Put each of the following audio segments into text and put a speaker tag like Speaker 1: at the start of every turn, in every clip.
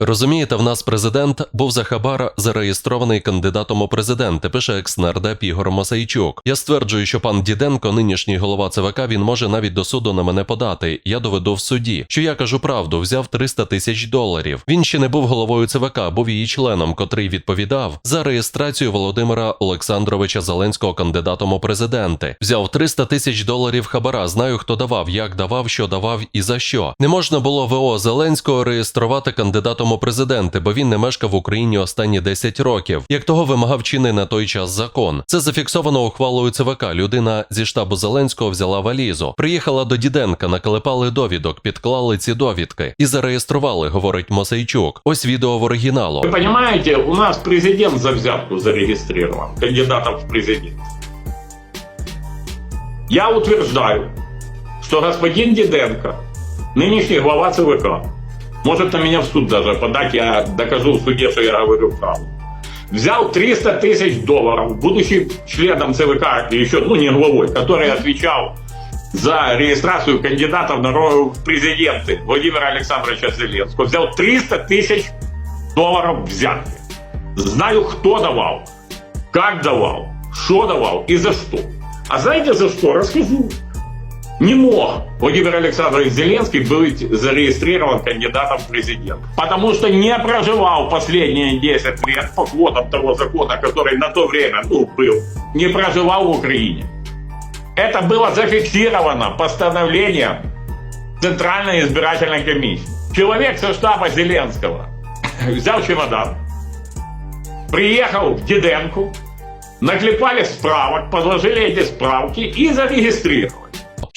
Speaker 1: Розумієте, в нас президент був за хабар зареєстрований кандидатом у президенти, пише екс-нардеп Ігор Мосейчук. Я стверджую, що пан Діденко, нинішній голова ЦВК, він може навіть до суду на мене подати. Я доведу в суді, що я кажу правду, взяв 300 тисяч доларів. Він ще не був головою ЦВК, був її членом, котрий відповідав за реєстрацію Володимира Олександровича Зеленського кандидатом у президенти. Взяв 300 тисяч доларів хабара. Знаю, хто давав, як давав, що давав і за що. Не можна було ВО Зеленського реєструвати кандидатом у президенти, бо він не мешкав в Україні останні 10 років. Як того вимагав чинний на той час закон. Це зафіксовано ухвалою ЦВК. Людина зі штабу Зеленського взяла валізу, приїхала до Діденка, накалипали довідок, підклали ці довідки і зареєстрували, говорить Мосейчук. Ось відео в оригіналу.
Speaker 2: Вы понимаете, у нас президент за взятку зарегистрирован, кандидатом в президент. Я утверждаю, что господин Диденко, нынешний глава ЦВК, может на меня в суд даже подать, я докажу в суде, что я говорю правду. Взял 300 тысяч долларов, будучи членом ЦВК, еще, ну не главой, который отвечал за регистрацию кандидатов на в президенты Владимира Александровича Зеленского. Взял 300 тысяч долларов взятки. Знаю, кто давал, как давал, что давал и за что. А знаете за что? Расскажу. Не мог Владимир Александрович Зеленский быть зарегистрирован кандидатом в президент. Потому что не проживал последние 10 лет по квотам того закона, который на то время ну, был. Не проживал в Украине. Это было зафиксировано постановлением Центральной избирательной комиссии. Человек со штаба Зеленского взял чемодан, приехал в Диденку, наклепали справок, подложили эти справки и зарегистрировали.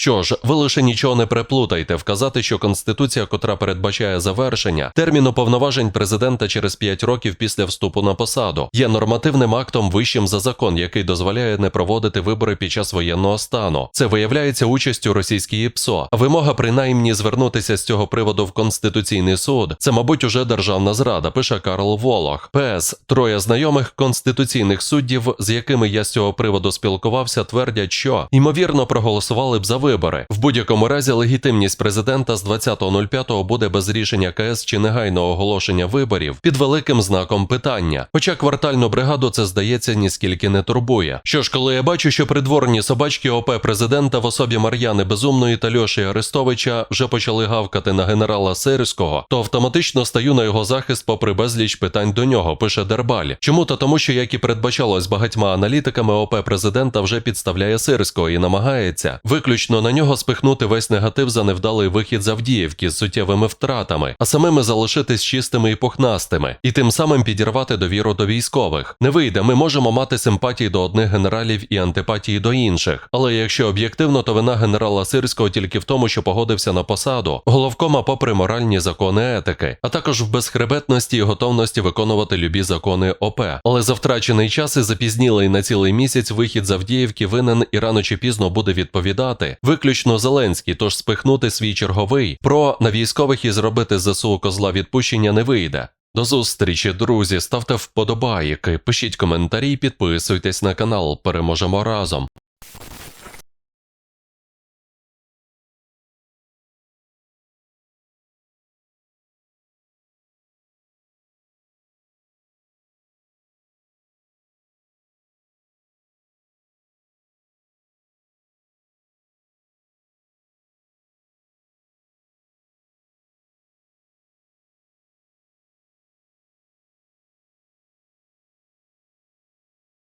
Speaker 1: Що ж, ви лише нічого не переплутайте. Вказати, що конституція, котра передбачає завершення терміну повноважень президента через 5 років після вступу на посаду, є нормативним актом вищим за закон, який дозволяє не проводити вибори під час воєнного стану. Це виявляється участю російської ПСО. Вимога принаймні звернутися з цього приводу в конституційний суд. Це, мабуть, уже державна зрада. Пише Карл Волох. ПС троє знайомих конституційних суддів, з якими я з цього приводу спілкувався, твердять, що ймовірно проголосували б за вибори. В будь-якому разі легітимність президента з 20.05 буде без рішення КС чи негайного оголошення виборів під великим знаком питання. Хоча квартальну бригаду це здається ніскільки не турбує. Що ж, коли я бачу, що придворні собачки ОП президента в особі Мар'яни Безумної та Льоші Арестовича вже почали гавкати на генерала Сирського, то автоматично стаю на його захист, попри безліч питань до нього, пише Дербаль. Чому то тому, що як і передбачалось багатьма аналітиками, ОП президента вже підставляє Сирського і намагається виключно на нього спихнути весь негатив за невдалий вихід з Авдіївки з суттєвими втратами, а самими залишитись чистими і пухнастими, і тим самим підірвати довіру до військових. Не вийде, ми можемо мати симпатії до одних генералів і антипатії до інших. Але якщо об'єктивно, то вина генерала Сирського тільки в тому, що погодився на посаду, головкома попри моральні закони етики, а також в безхребетності і готовності виконувати любі закони ОП. Але за втрачений час і запізнілий на цілий місяць вихід з Авдіївки винен і рано чи пізно буде відповідати. Виключно Зеленський, тож спихнути свій черговий про на військових і зробити ЗСУ козла відпущення не вийде. До зустрічі, друзі. Ставте вподобайки, пишіть коментарі, підписуйтесь на канал. Переможемо разом.